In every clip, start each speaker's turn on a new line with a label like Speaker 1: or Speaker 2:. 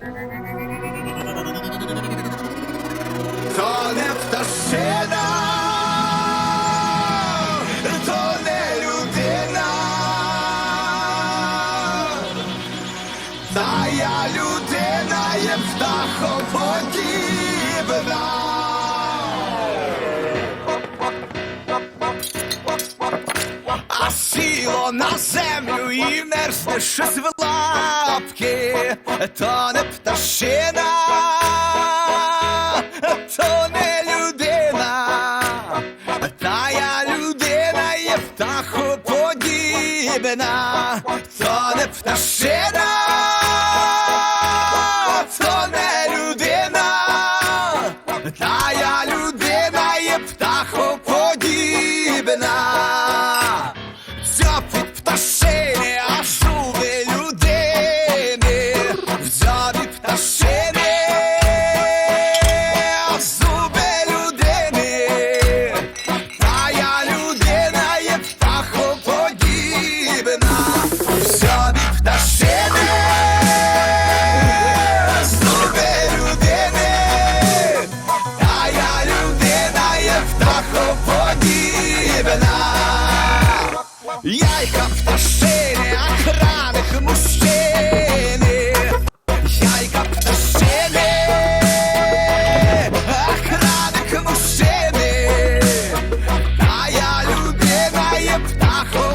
Speaker 1: То не пташина, то не людина, та я людина є птахоподібна. А на землю і не рсне ще лапки то не пташина, то не людина, та я людина є птахоподібна, то не пташина, то не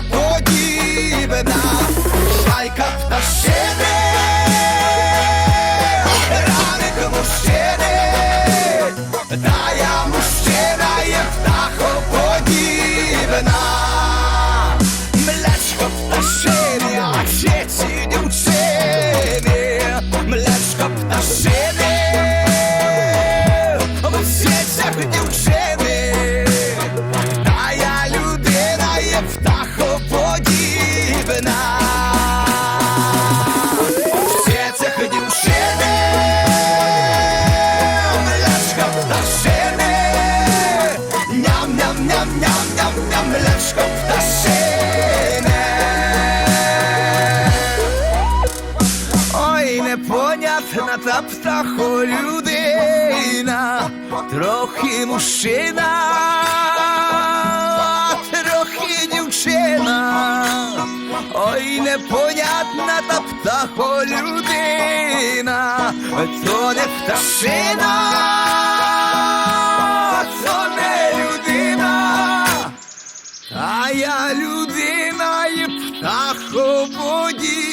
Speaker 1: птахоподібна. Яйка та а ням-ням-ням-ням-ням-ням, млечко пташини. Ой, непонятна та птахо людина, трохи мужчина, трохи дівчина. Ой, непонятна та птахо людина, то не пташина, подібна.